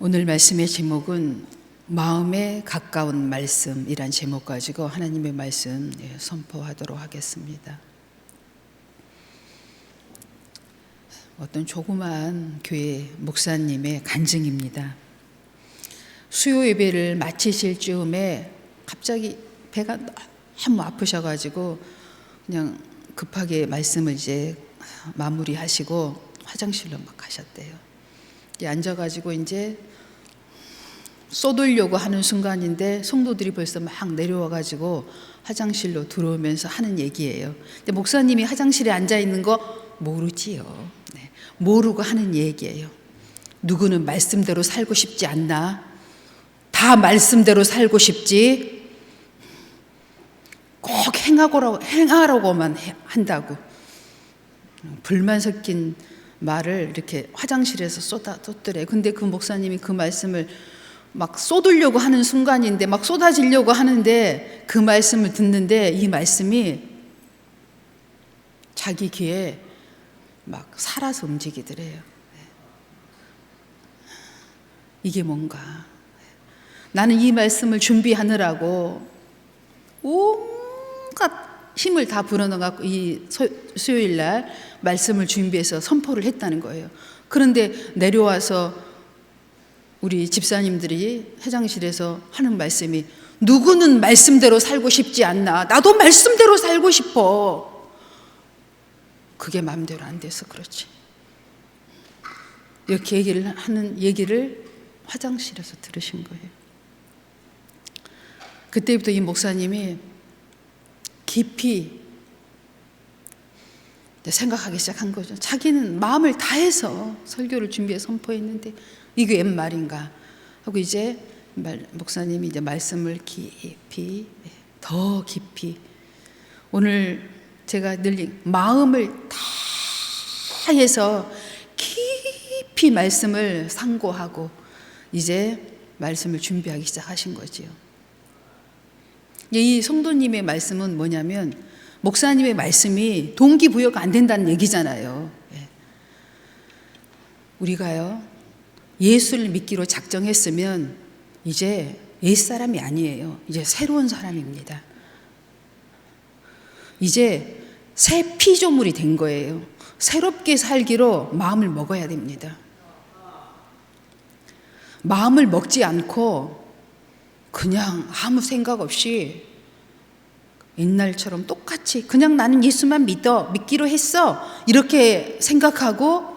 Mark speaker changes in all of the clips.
Speaker 1: 오늘 말씀의 제목은 마음에 가까운 말씀이란 제목 가지고 하나님의 말씀 예, 선포하도록 하겠습니다. 어떤 조그마한 교회 목사님의 간증입니다. 수요 예배를 마치실 즈음에 갑자기 배가 너무 아프셔가지고 그냥 급하게 말씀을 이제 마무리하시고 화장실로 막 가셨대요. 이제 앉아가지고 이제 쏟으려고 하는 순간인데 성도들이 벌써 막 내려와가지고 화장실로 들어오면서 하는 얘기예요. 근데 목사님이 화장실에 앉아 있는 거 모르지요. 네, 모르고 하는 얘기예요. 누구는 말씀대로 살고 싶지 않나? 다 말씀대로 살고 싶지? 꼭 행하고, 행하라고만 한다고. 불만 섞인 말을 이렇게 화장실에서 쏟아 쏟더래. 근데 그 목사님이 그 말씀을 막 쏟으려고 하는 순간인데 막 쏟아지려고 하는데 그 말씀을 듣는데 이 말씀이 자기 귀에 막 살아서 움직이더래요. 네. 이게 뭔가. 나는 이 말씀을 준비하느라고 온갖 힘을 다 불어넣어갖고 이 수요일 날 말씀을 준비해서 선포를 했다는 거예요. 그런데 내려와서 우리 집사님들이 회장실에서 하는 말씀이 누구는 말씀대로 살고 싶지 않나. 나도 말씀대로 살고 싶어. 그게 마음대로 안 돼서 그렇지. 이렇게 얘기를 하는 얘기를 화장실에서 들으신 거예요. 그때부터 이 목사님이 깊이 생각하기 시작한 거죠. 자기는 마음을 다해서 설교를 준비해 선포했는데 이게 웬 말인가 하고 이제 목사님이 이제 말씀을 깊이 더 깊이 오늘 제가 늘 마음을 다해서 깊이 말씀을 상고하고 이제 말씀을 준비하기 시작하신 거지요. 이 성도님의 말씀은 뭐냐면 목사님의 말씀이 동기부여가 안 된다는 얘기잖아요. 예. 우리가요, 예수를 믿기로 작정했으면 이제 옛 사람이 아니에요. 이제 새로운 사람입니다. 이제 새 피조물이 된 거예요. 새롭게 살기로 마음을 먹어야 됩니다. 마음을 먹지 않고 그냥 아무 생각 없이 옛날처럼 똑같이 그냥 나는 예수만 믿어 믿기로 했어 이렇게 생각하고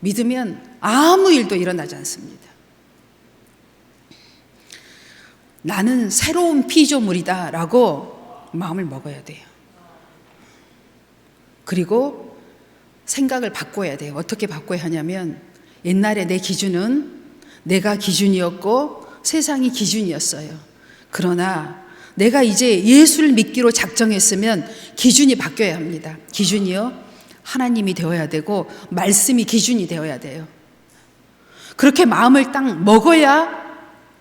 Speaker 1: 믿으면 아무 일도 일어나지 않습니다. 나는 새로운 피조물이다라고 마음을 먹어야 돼요. 그리고 생각을 바꿔야 돼요. 어떻게 바꿔야 하냐면 옛날에 내 기준은 내가 기준이었고 세상이 기준이었어요. 그러나 내가 이제 예수를 믿기로 작정했으면 기준이 바뀌어야 합니다. 기준이요? 하나님이 되어야 되고 말씀이 기준이 되어야 돼요. 그렇게 마음을 딱 먹어야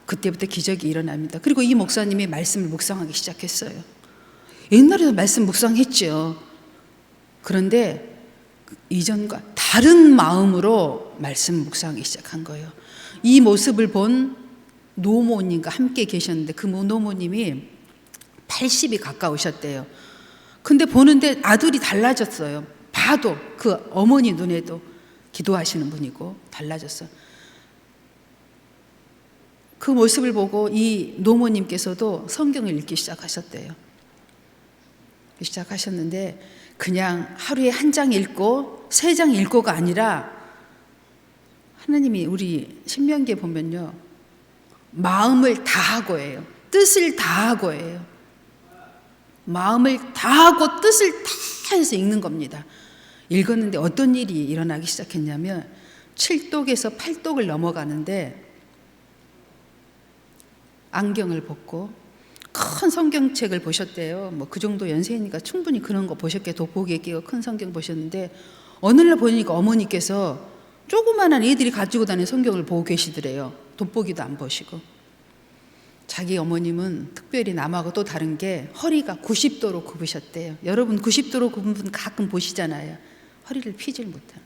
Speaker 1: 그때부터 기적이 일어납니다. 그리고 이 목사님이 말씀을 묵상하기 시작했어요. 옛날에도 말씀 묵상했죠. 그런데 이전과 다른 마음으로 말씀 묵상하기 시작한 거예요. 이 모습을 본 노모님과 함께 계셨는데 그 노모님이 80이 가까우셨대요. 근데 보는데 아들이 달라졌어요. 봐도 그 어머니 눈에도 기도하시는 분이고 달라졌어. 그 모습을 보고 이 노모님께서도 성경을 읽기 시작하셨대요. 시작하셨는데 그냥 하루에 한 장 읽고 세 장 읽고가 아니라 하나님이 우리 신명기에 보면요. 마음을 다하고예요. 뜻을 다하고예요. 마음을 다하고 뜻을 다해서 읽는 겁니다. 읽었는데 어떤 일이 일어나기 시작했냐면 7독에서 8독을 넘어가는데 안경을 벗고 큰 성경책을 보셨대요. 뭐 그 정도 연세이니까 충분히 그런 거 보셨게 돋보기에 끼고 큰 성경 보셨는데 어느 날 보니까 어머니께서 조그마한 애들이 가지고 다니는 성경을 보고 계시더래요. 돋보기도 안 보시고. 자기 어머님은 특별히 남하고 또 다른 게 허리가 90도로 굽으셨대요. 여러분 90도로 굽은 분 가끔 보시잖아요. 허리를 피질 못하는.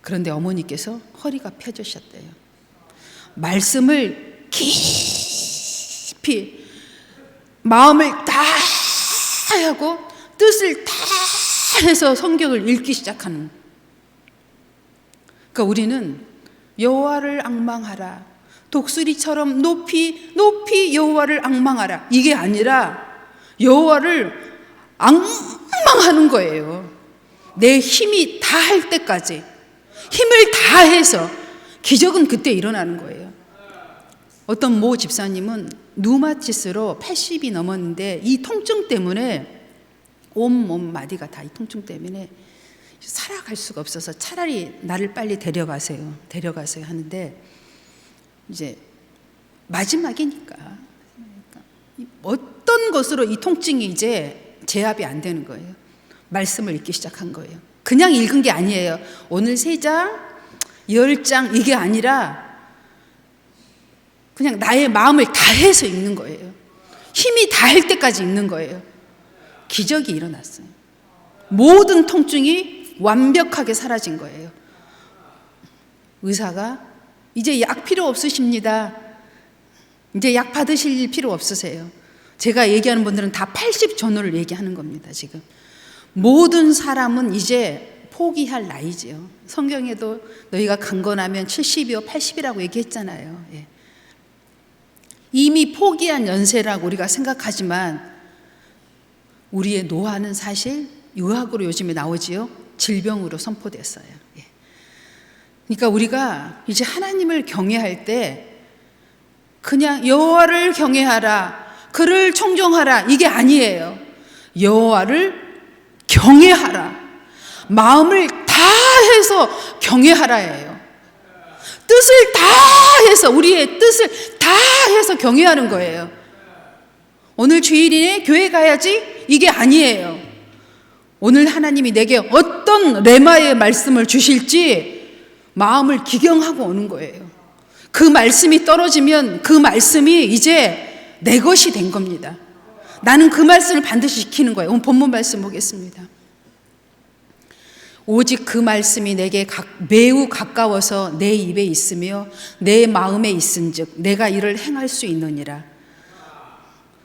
Speaker 1: 그런데 어머니께서 허리가 펴주셨대요. 말씀을 깊이 마음을 다 하고 뜻을 다 해서 성경을 읽기 시작하는. 그러니까 우리는 여호와를 앙망하라. 독수리처럼 높이 높이 여호와를 앙망하라. 이게 아니라 여호와를 앙망하는 거예요. 내 힘이 다 할 때까지 힘을 다 해서 기적은 그때 일어나는 거예요. 어떤 모 집사님은 누마티스로 80이 넘었는데 이 통증 때문에 온몸 마디가 다 이 통증 때문에 살아갈 수가 없어서 차라리 나를 빨리 데려가세요. 데려가세요 하는데 이제 마지막이니까 어떤 것으로 이 통증이 이제 제압이 안 되는 거예요. 말씀을 읽기 시작한 거예요. 그냥 읽은 게 아니에요. 오늘 세 장, 열 장 이게 아니라 그냥 나의 마음을 다해서 읽는 거예요. 힘이 다 할 때까지 읽는 거예요. 기적이 일어났어요. 모든 통증이 완벽하게 사라진 거예요. 의사가 이제 약 필요 없으십니다. 이제 약 받으실 필요 없으세요. 제가 얘기하는 분들은 다 80 전후를 얘기하는 겁니다, 지금. 모든 사람은 이제 포기할 나이지요. 성경에도 너희가 강건하면 70이요, 80이라고 얘기했잖아요. 예. 이미 포기한 연세라고 우리가 생각하지만 우리의 노화는 사실 의학으로 요즘에 나오지요. 질병으로 선포됐어요. 예. 그러니까 우리가 이제 하나님을 경외할 때 그냥 여호와를 경외하라, 그를 청종하라 이게 아니에요. 여호와를 경외하라. 마음을 다해서 경외하라예요. 뜻을 다 해서 우리의 뜻을 다 해서 경외하는 거예요. 오늘 주일이네 교회 가야지 이게 아니에요. 오늘 하나님이 내게 어떤 레마의 말씀을 주실지 마음을 기경하고 오는 거예요. 그 말씀이 떨어지면 그 말씀이 이제 내 것이 된 겁니다. 나는 그 말씀을 반드시 지키는 거예요. 오늘 본문 말씀 보겠습니다. 오직 그 말씀이 내게 매우 가까워서 내 입에 있으며 내 마음에 있은즉 내가 이를 행할 수 있느니라.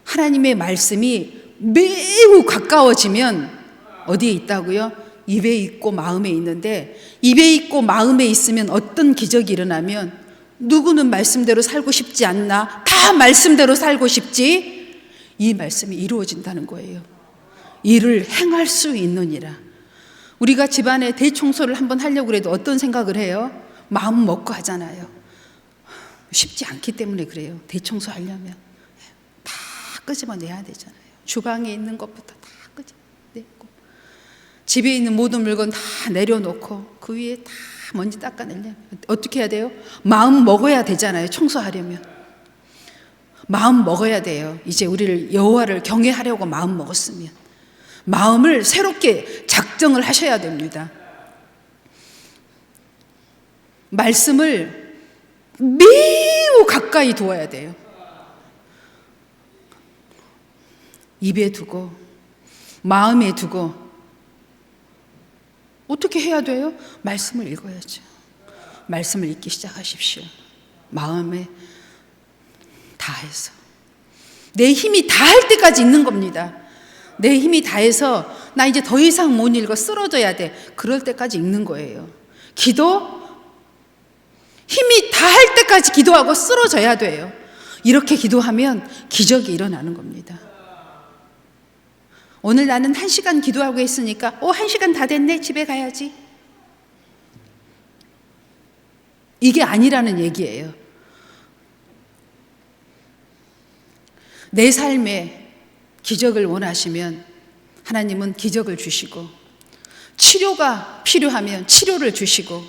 Speaker 1: 하나님의 말씀이 매우 가까워지면 어디에 있다고요? 입에 있고 마음에 있는데 입에 있고 마음에 있으면 어떤 기적이 일어나면 누구는 말씀대로 살고 싶지 않나? 다 말씀대로 살고 싶지? 이 말씀이 이루어진다는 거예요. 이를 행할 수 있느니라. 우리가 집안에 대청소를 한번 하려고 그래도 어떤 생각을 해요? 마음 먹고 하잖아요. 쉽지 않기 때문에 그래요. 대청소 하려면. 다 끄집어내야 되잖아요. 주방에 있는 것부터 다 끄집어내고. 집에 있는 모든 물건 다 내려놓고 그 위에 다 먼지 닦아내려면 어떻게 해야 돼요? 마음 먹어야 되잖아요. 청소하려면. 마음 먹어야 돼요. 이제 우리를 여호와를 경외하려고 마음 먹었으면 마음을 새롭게 작정을 하셔야 됩니다. 말씀을 매우 가까이 두어야 돼요. 입에 두고 마음에 두고 어떻게 해야 돼요? 말씀을 읽어야죠. 말씀을 읽기 시작하십시오. 마음에 다해서. 내 힘이 다 할 때까지 읽는 겁니다. 내 힘이 다해서 나 이제 더 이상 못 읽어 쓰러져야 돼. 그럴 때까지 읽는 거예요. 기도 힘이 다 할 때까지 기도하고 쓰러져야 돼요. 이렇게 기도하면 기적이 일어나는 겁니다. 오늘 나는 한 시간 기도하고 있으니까, 오, 한 시간 다 됐네. 집에 가야지. 이게 아니라는 얘기예요. 내 삶에 기적을 원하시면 하나님은 기적을 주시고, 치료가 필요하면 치료를 주시고,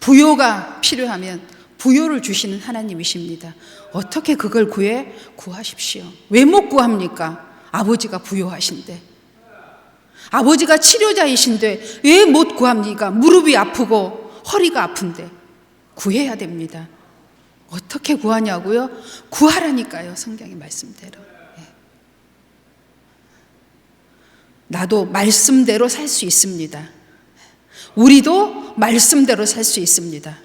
Speaker 1: 부요가 필요하면 부요를 주시는 하나님이십니다. 어떻게 그걸 구해? 구하십시오. 왜 못 구합니까? 아버지가 부요하신데. 아버지가 치료자이신데 왜 못 구합니까? 무릎이 아프고 허리가 아픈데. 구해야 됩니다. 어떻게 구하냐고요? 구하라니까요. 성경의 말씀대로. 예. 나도 말씀대로 살 수 있습니다. 우리도 말씀대로 살 수 있습니다.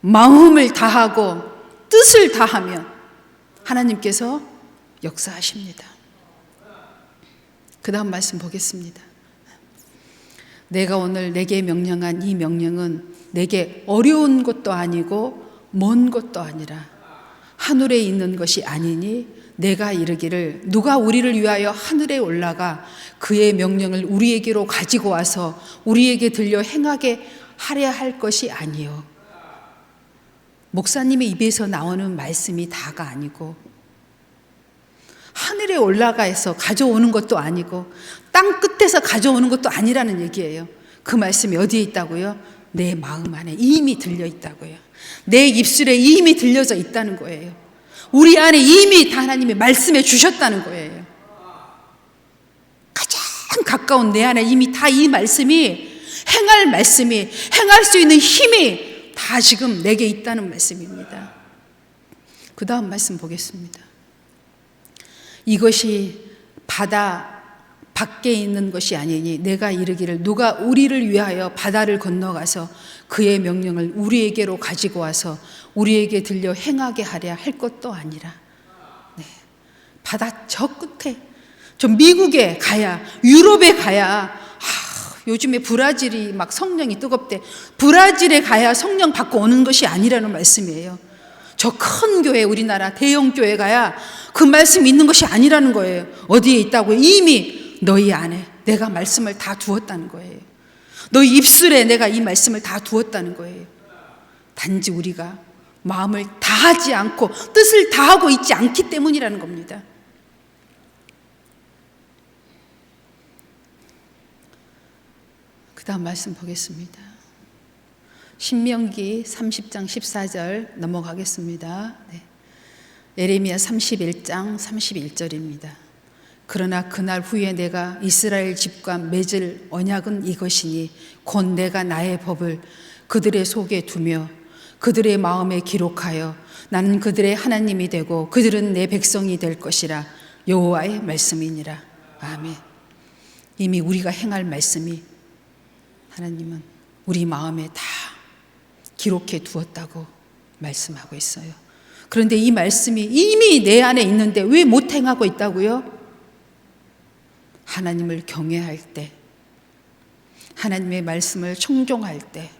Speaker 1: 마음을 다하고 뜻을 다하면 하나님께서 역사하십니다. 그 다음 말씀 보겠습니다. 내가 오늘 내게 명령한 이 명령은 내게 어려운 것도 아니고 먼 것도 아니라 하늘에 있는 것이 아니니 내가 이르기를 누가 우리를 위하여 하늘에 올라가 그의 명령을 우리에게로 가지고 와서 우리에게 들려 행하게 하려 할 것이 아니요. 목사님의 입에서 나오는 말씀이 다가 아니고 하늘에 올라가서 가져오는 것도 아니고 땅 끝에서 가져오는 것도 아니라는 얘기예요. 그 말씀이 어디에 있다고요? 내 마음 안에 이미 들려 있다고요. 내 입술에 이미 들려져 있다는 거예요. 우리 안에 이미 다 하나님의 말씀해 주셨다는 거예요. 가장 가까운 내 안에 이미 다 이 말씀이 행할 말씀이 행할 수 있는 힘이 다 지금 내게 있다는 말씀입니다. 그 다음 말씀 보겠습니다. 이것이 바다 밖에 있는 것이 아니니 내가 이르기를 누가 우리를 위하여 바다를 건너가서 그의 명령을 우리에게로 가지고 와서 우리에게 들려 행하게 하려 할 것도 아니라 네. 바다 저 끝에 저 미국에 가야 유럽에 가야 아, 요즘에 브라질이 막 성령이 뜨겁대 브라질에 가야 성령 받고 오는 것이 아니라는 말씀이에요. 저 큰 교회 우리나라 대형 교회 가야 그 말씀이 있는 것이 아니라는 거예요. 어디에 있다고 이미 너희 안에 내가 말씀을 다 두었다는 거예요. 너희 입술에 내가 이 말씀을 다 두었다는 거예요. 단지 우리가 마음을 다하지 않고 뜻을 다하고 있지 않기 때문이라는 겁니다. 그 다음 말씀 보겠습니다. 신명기 30장 14절 넘어가겠습니다. 네. 예레미야 31장 31절입니다. 그러나 그날 후에 내가 이스라엘 집과 맺을 언약은 이것이니 곧 내가 나의 법을 그들의 속에 두며 그들의 마음에 기록하여 나는 그들의 하나님이 되고 그들은 내 백성이 될 것이라 여호와의 말씀이니라. 아멘. 이미 우리가 행할 말씀이 하나님은 우리 마음에 다 기록해 두었다고 말씀하고 있어요. 그런데 이 말씀이 이미 내 안에 있는데 왜 못 행하고 있다고요? 하나님을 경외할 때, 하나님의 말씀을 청종할 때,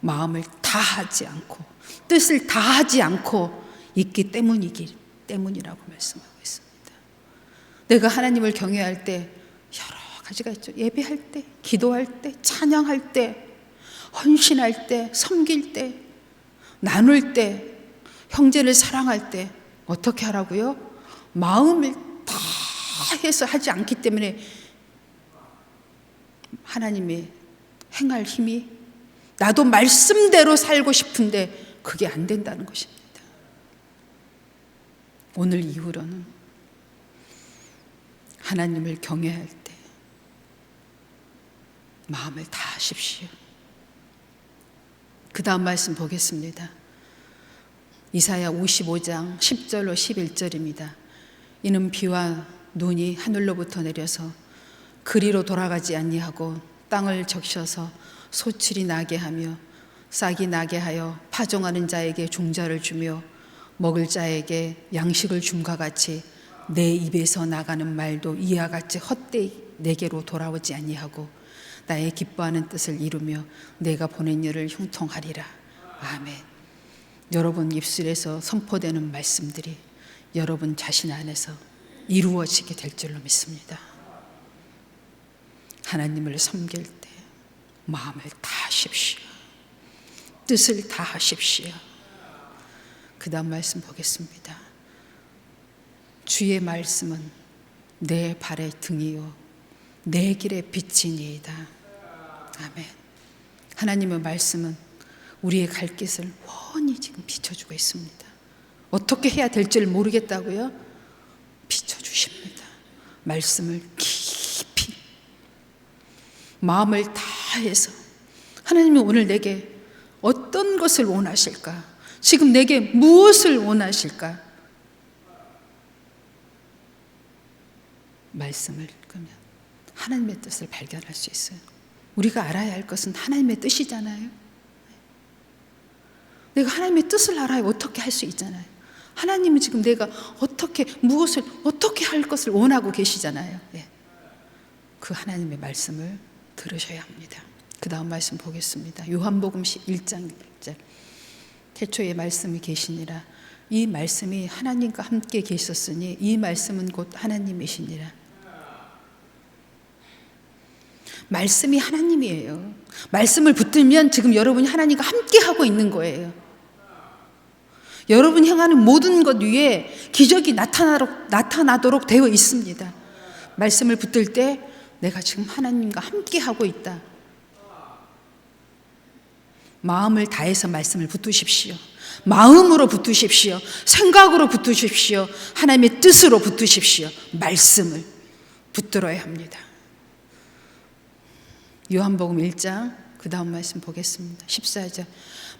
Speaker 1: 마음을 다하지 않고, 뜻을 다하지 않고 있기 때문이기 때문이라고 말씀하고 있습니다. 내가 하나님을 경외할 때 여러 가지가 있죠. 예배할 때, 기도할 때, 찬양할 때, 헌신할 때, 섬길 때, 나눌 때, 형제를 사랑할 때 어떻게 하라고요? 마음을 다 해서 하지 않기 때문에 하나님의 행할 힘이 나도 말씀대로 살고 싶은데 그게 안 된다는 것입니다. 오늘 이후로는 하나님을 경외할 때 마음을 다 하십시오. 그 다음 말씀 보겠습니다. 이사야 55장 10절로 11절입니다. 이는 비와 눈이 하늘로부터 내려서 그리로 돌아가지 아니하고 땅을 적셔서 소출이 나게 하며 싹이 나게 하여 파종하는 자에게 종자를 주며 먹을 자에게 양식을 줌과 같이 내 입에서 나가는 말도 이와 같이 헛되이 내게로 돌아오지 아니하고 나의 기뻐하는 뜻을 이루며 내가 보낸 일을 형통하리라. 아멘. 여러분 입술에서 선포되는 말씀들이 여러분 자신 안에서 이루어지게 될 줄로 믿습니다. 하나님을 섬길 때 마음을 다하십시오. 뜻을 다하십시오. 그 다음 말씀 보겠습니다. 주의 말씀은 내 발의 등이요 내 길의 빛이니이다. 아멘. 하나님의 말씀은 우리의 갈 길을 훤히 지금 비춰주고 있습니다. 어떻게 해야 될지를 모르겠다고요? 비춰주십니다. 말씀을 깊이 마음을 다해서 하나님이 오늘 내게 어떤 것을 원하실까? 지금 내게 무엇을 원하실까? 말씀을 읽으면 하나님의 뜻을 발견할 수 있어요. 우리가 알아야 할 것은 하나님의 뜻이잖아요. 내가 하나님의 뜻을 알아야 어떻게 할 수 있잖아요. 하나님은 지금 내가 어떻게 무엇을 어떻게 할 것을 원하고 계시잖아요. 예. 그 하나님의 말씀을 들으셔야 합니다. 그 다음 말씀 보겠습니다. 요한복음 1장 1절. 태초에 말씀이 계시니라. 이 말씀이 하나님과 함께 계셨으니 이 말씀은 곧 하나님이시니라. 말씀이 하나님이에요. 말씀을 붙들면 지금 여러분이 하나님과 함께 하고 있는 거예요. 여러분 향하는 모든 것 위에 기적이 나타나도록, 나타나도록 되어 있습니다. 말씀을 붙들 때 내가 지금 하나님과 함께 하고 있다. 마음을 다해서 말씀을 붙드십시오. 마음으로 붙드십시오. 생각으로 붙드십시오. 하나님의 뜻으로 붙드십시오. 말씀을 붙들어야 합니다. 요한복음 1장 그 다음 말씀 보겠습니다. 14절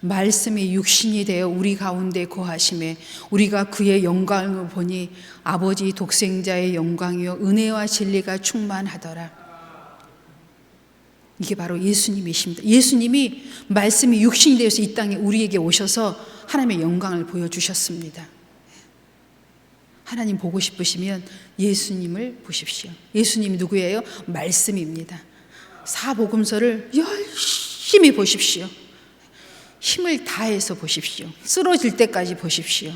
Speaker 1: 말씀이 육신이 되어 우리 가운데 거하심에 우리가 그의 영광을 보니 아버지 독생자의 영광이요 은혜와 진리가 충만하더라. 이게 바로 예수님이십니다. 예수님이 말씀이 육신이 되어서 이 땅에 우리에게 오셔서 하나님의 영광을 보여주셨습니다. 하나님 보고 싶으시면 예수님을 보십시오. 예수님이 누구예요? 말씀입니다. 사복음서를 열심히 보십시오. 힘을 다해서 보십시오. 쓰러질 때까지 보십시오.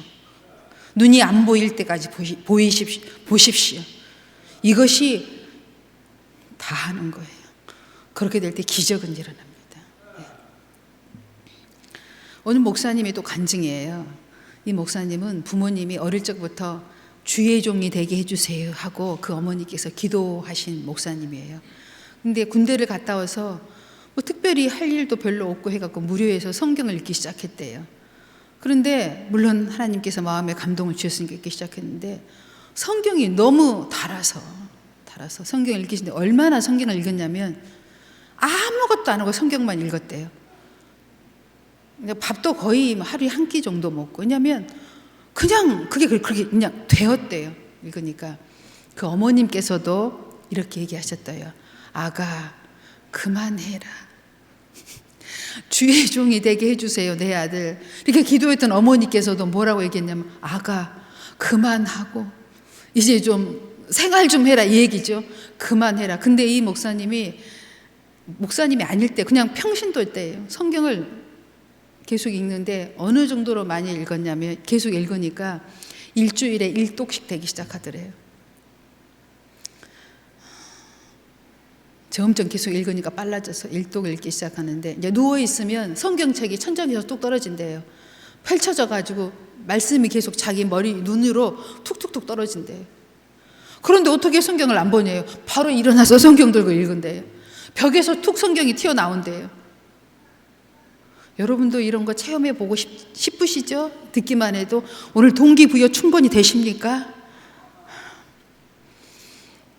Speaker 1: 눈이 안 보일 때까지 보이십시오. 보십시오. 이것이 다 하는 거예요. 그렇게 될 때 기적은 일어납니다. 예. 오늘 목사님이 또 간증이에요. 이 목사님은 부모님이 어릴 적부터 주의 종이 되게 해주세요 하고 그 어머니께서 기도하신 목사님이에요. 근데 군대를 갔다 와서 뭐 특별히 할 일도 별로 없고 해갖고 무료해서 성경을 읽기 시작했대요. 그런데 물론 하나님께서 마음에 감동을 주셨으니까 읽기 시작했는데 성경이 너무 달아서 달아서 성경을 읽기시는데 얼마나 성경을 읽었냐면 아무것도 안 하고 성경만 읽었대요. 밥도 거의 뭐 하루에 한 끼 정도 먹고 왜냐하면 그냥 그게 그렇게 그냥 되었대요. 읽으니까 그 어머님께서도 이렇게 얘기하셨어요. 아가 그만해라. 주의 종이 되게 해주세요, 내 아들. 이렇게 기도했던 어머니께서도 뭐라고 얘기했냐면, 아가, 그만하고, 이제 좀 생활 좀 해라, 이 얘기죠. 그만해라. 근데 이 목사님이, 목사님이 아닐 때, 그냥 평신도 때예요. 성경을 계속 읽는데, 어느 정도로 많이 읽었냐면, 계속 읽으니까 일주일에 일독씩 되기 시작하더래요. 점점 계속 읽으니까 빨라져서 일독을 읽기 시작하는데 이제 누워 있으면 성경책이 천장에서 뚝 떨어진대요. 펼쳐져 가지고 말씀이 계속 자기 머리 눈으로 툭툭툭 떨어진대요. 그런데 어떻게 성경을 안 보냐요? 바로 일어나서 성경 들고 읽은대요. 벽에서 툭 성경이 튀어나온대요. 여러분도 이런 거 체험해 보고 싶으시죠? 듣기만 해도 오늘 동기부여 충분히 되십니까?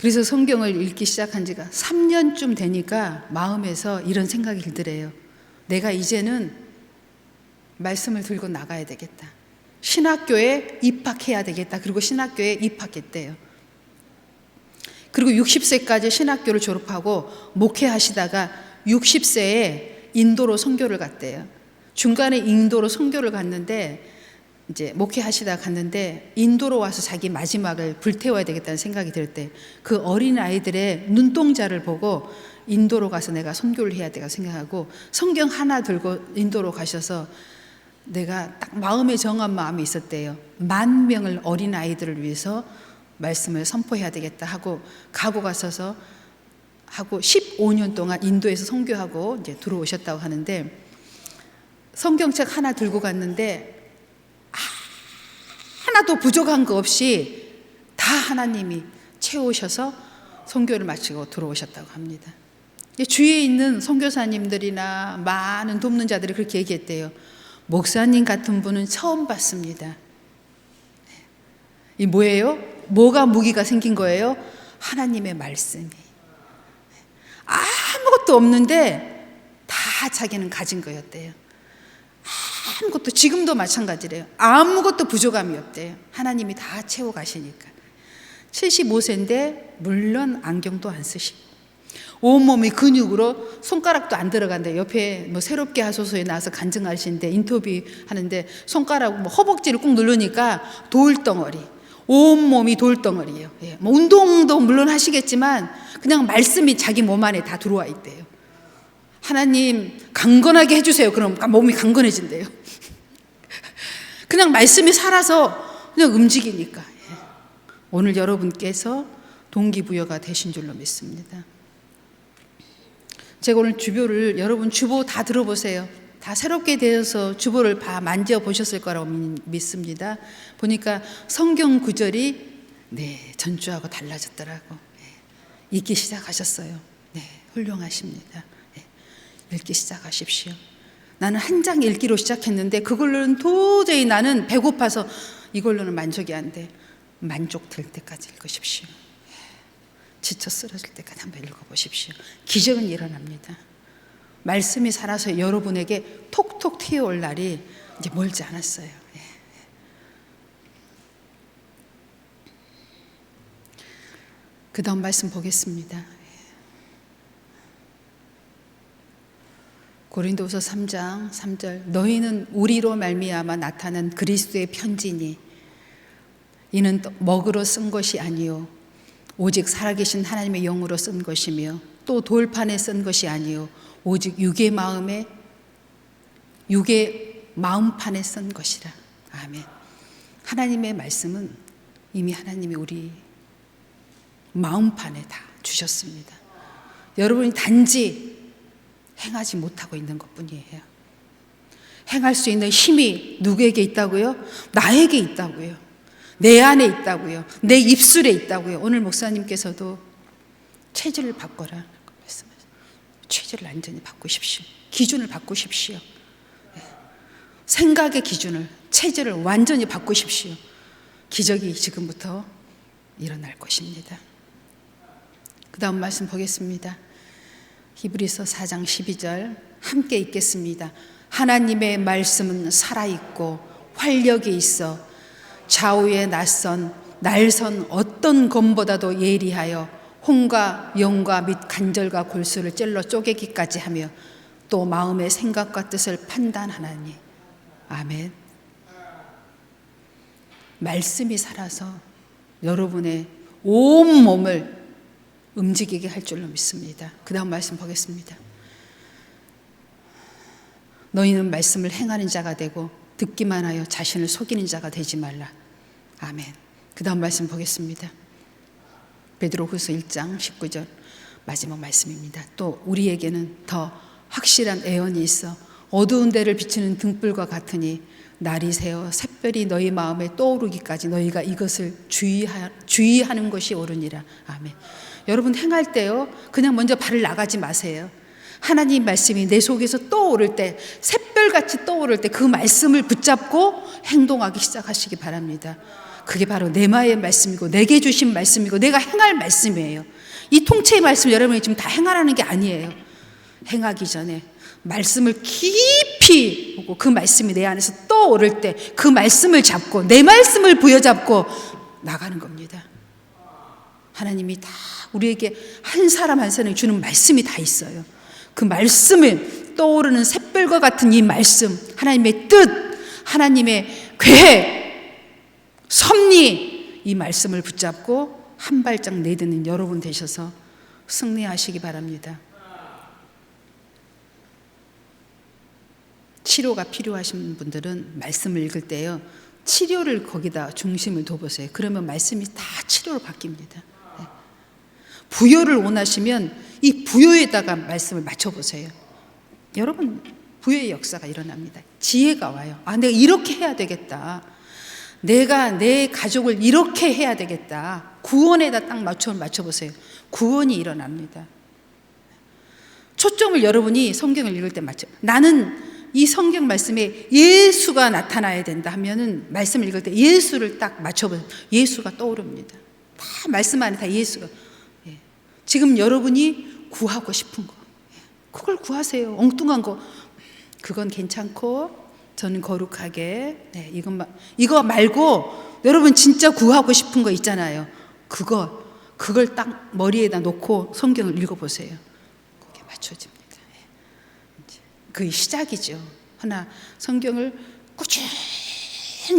Speaker 1: 그래서 성경을 읽기 시작한 지가 3년쯤 되니까 마음에서 이런 생각이 들더래요. 내가 이제는 말씀을 들고 나가야 되겠다. 신학교에 입학해야 되겠다. 그리고 신학교에 입학했대요. 그리고 60세까지 신학교를 졸업하고 목회하시다가 60세에 인도로 선교를 갔대요. 중간에 인도로 선교를 갔는데 이제 목회하시다 갔는데 인도로 와서 자기 마지막을 불태워야 되겠다는 생각이 들 때 그 어린 아이들의 눈동자를 보고 인도로 가서 내가 선교를 해야 되가 생각하고 성경 하나 들고 인도로 가셔서 내가 딱 마음에 정한 마음이 있었대요. 만 명을 어린 아이들을 위해서 말씀을 선포해야 되겠다 하고 가고 가 서서 하고 15년 동안 인도에서 선교하고 이제 들어오셨다고 하는데 성경책 하나 들고 갔는데 하나도 부족한 거 없이 다 하나님이 채우셔서 선교를 마치고 들어오셨다고 합니다. 주위에 있는 선교사님들이나 많은 돕는 자들이 그렇게 얘기했대요. 목사님 같은 분은 처음 봤습니다. 이 뭐예요? 뭐가 무기가 생긴 거예요? 하나님의 말씀이. 아무것도 없는데 다 자기는 가진 거였대요. 아무것도 지금도 마찬가지래요. 아무것도 부족함이 없대요. 하나님이 다 채워 가시니까. 75세인데 물론 안경도 안 쓰시고 온몸이 근육으로 손가락도 안 들어간대. 옆에 뭐 새롭게 하소서에 나와서 간증하시는데 인터뷰 하는데 손가락 뭐 허벅지를 꾹 누르니까 돌덩어리. 온몸이 돌덩어리예요. 예. 뭐 운동도 물론 하시겠지만 그냥 말씀이 자기 몸 안에 다 들어와 있대요. 하나님 강건하게 해주세요. 그럼 몸이 강건해진대요. 그냥 말씀이 살아서 그냥 움직이니까. 예. 오늘 여러분께서 동기부여가 되신 줄로 믿습니다. 제가 오늘 주보를 여러분 주보 다 들어보세요. 다 새롭게 되어서 주보를 다 만져 보셨을 거라고 믿습니다. 보니까 성경 구절이 네 전주하고 달라졌더라고. 네, 읽기 시작하셨어요. 네 훌륭하십니다. 네, 읽기 시작하십시오. 나는 한 장 읽기로 시작했는데 그걸로는 도저히 나는 배고파서 이걸로는 만족이 안 돼. 만족 될 때까지 읽으십시오. 지쳐 쓰러질 때까지 한번 읽어보십시오. 기적은 일어납니다. 말씀이 살아서 여러분에게 톡톡 튀어올 날이 이제 멀지 않았어요. 예. 그 다음 말씀 보겠습니다. 고린도서 3장 3절 너희는 우리로 말미암아 나타난 그리스도의 편지니 이는 먹으로 쓴 것이 아니요 오직 살아계신 하나님의 영으로 쓴 것이며 또 돌판에 쓴 것이 아니요 오직 육의 마음에 육의 마음판에 쓴 것이라. 아멘. 하나님의 말씀은 이미 하나님이 우리 마음판에 다 주셨습니다. 여러분이 단지 행하지 못하고 있는 것 뿐이에요. 행할 수 있는 힘이 누구에게 있다고요? 나에게 있다고요. 내 안에 있다고요. 내 입술에 있다고요. 오늘 목사님께서도 체질을 바꿔라. 체질을 완전히 바꾸십시오. 기준을 바꾸십시오. 네. 생각의 기준을 체질을 완전히 바꾸십시오. 기적이 지금부터 일어날 것입니다. 그 다음 말씀 보겠습니다. 히브리서 4장 12절 함께 읽겠습니다. 하나님의 말씀은 살아있고 활력이 있어 좌우에 낯선 날선 어떤 검보다도 예리하여 홍과 영과 및 간절과 골수를 찔러 쪼개기까지 하며 또 마음의 생각과 뜻을 판단하나니 아멘. 말씀이 살아서 여러분의 온 몸을 움직이게 할 줄로 믿습니다. 그 다음 말씀 보겠습니다. 너희는 말씀을 행하는 자가 되고 듣기만 하여 자신을 속이는 자가 되지 말라. 아멘. 그 다음 말씀 보겠습니다. 베드로후서 1장 19절 마지막 말씀입니다. 또 우리에게는 더 확실한 애언이 있어 어두운 데를 비추는 등불과 같으니 날이 새어 샛별이 너희 마음에 떠오르기까지 너희가 이것을 주의하, 주의하는 것이 옳으니라. 아멘. 여러분 행할 때요. 그냥 먼저 발을 나가지 마세요. 하나님 말씀이 내 속에서 떠오를 때, 샛별같이 떠오를 때 그 말씀을 붙잡고 행동하기 시작하시기 바랍니다. 그게 바로 내마의 말씀이고 내게 주신 말씀이고 내가 행할 말씀이에요. 이 통째의 말씀 여러분이 지금 다 행하라는 게 아니에요. 행하기 전에 말씀을 깊이 보고 그 말씀이 내 안에서 떠오를 때 그 말씀을 잡고 내 말씀을 부여잡고 나가는 겁니다. 하나님이 다 우리에게 한 사람 한 사람이 주는 말씀이 다 있어요. 그 말씀을 떠오르는 샛별과 같은 이 말씀, 하나님의 뜻, 하나님의 계획, 섭리 이 말씀을 붙잡고 한 발짝 내딛는 여러분 되셔서 승리하시기 바랍니다. 치료가 필요하신 분들은 말씀을 읽을 때요. 치료를 거기다 중심을 둬보세요. 그러면 말씀이 다 치료로 바뀝니다. 네. 부여를 원하시면 이 부여에다가 말씀을 맞춰보세요. 여러분, 부여의 역사가 일어납니다. 지혜가 와요. 아, 내가 이렇게 해야 되겠다. 내가 내 가족을 이렇게 해야 되겠다. 구원에다 딱 맞춰 맞춰보세요. 구원이 일어납니다. 초점을 여러분이 성경을 읽을 때 맞춰. 나는 이 성경 말씀에 예수가 나타나야 된다 하면은 말씀 읽을 때 예수를 딱 맞춰보세요. 예수가 떠오릅니다. 다 말씀 안에 다 예수가. 예. 지금 여러분이 구하고 싶은 거. 예. 그걸 구하세요. 엉뚱한 거. 그건 괜찮고 저는 거룩하게 네, 이것만 이거 말고 여러분 진짜 구하고 싶은 거 있잖아요. 그거 그걸 딱 머리에다 놓고 성경을 읽어 보세요. 맞춰집니다. 그 시작이죠. 하나 성경을 꾸준히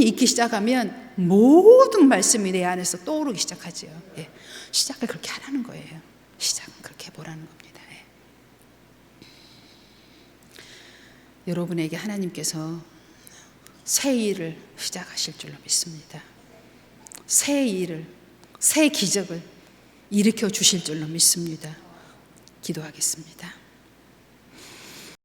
Speaker 1: 읽기 시작하면 모든 말씀이 내 안에서 떠오르기 시작하죠. 예. 시작을 그렇게 하라는 거예요. 시작은 그렇게 해보라는 겁니다. 예. 여러분에게 하나님께서 새 일을 시작하실 줄로 믿습니다. 새 일을, 새 기적을 일으켜 주실 줄로 믿습니다. 기도하겠습니다.